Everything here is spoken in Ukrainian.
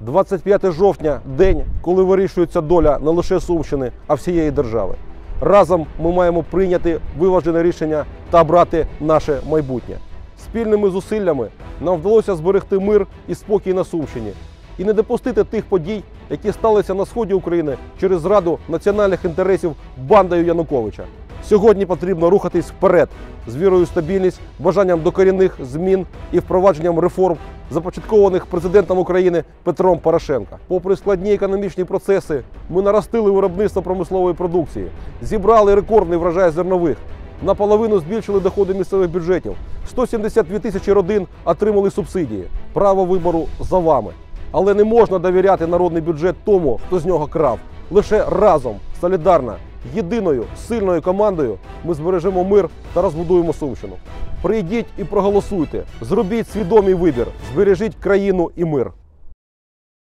25 жовтня день, коли вирішується доля не лише Сумщини, а всієї держави. Разом ми маємо прийняти виважене рішення та обрати наше майбутнє. Спільними зусиллями нам вдалося зберегти мир і спокій на Сумщині і не допустити тих подій, які сталися на сході України через зраду національних інтересів бандою Януковича. Сьогодні потрібно рухатись вперед з вірою в стабільність, бажанням докорінних змін і впровадженням реформ, започаткованих президентом України Петром Порошенка. Попри складні економічні процеси, ми наростили виробництво промислової продукції, зібрали рекордний врожай зернових, наполовину збільшили доходи місцевих бюджетів. 172 тисячі родин отримали субсидії. Право вибору за вами. Але не можна довіряти народний бюджет тому, хто з нього крав. Лише разом, солідарно, єдиною сильною командою ми збережемо мир та розбудуємо Сумщину. Прийдіть і проголосуйте, зробіть свідомий вибір, збережіть країну і мир.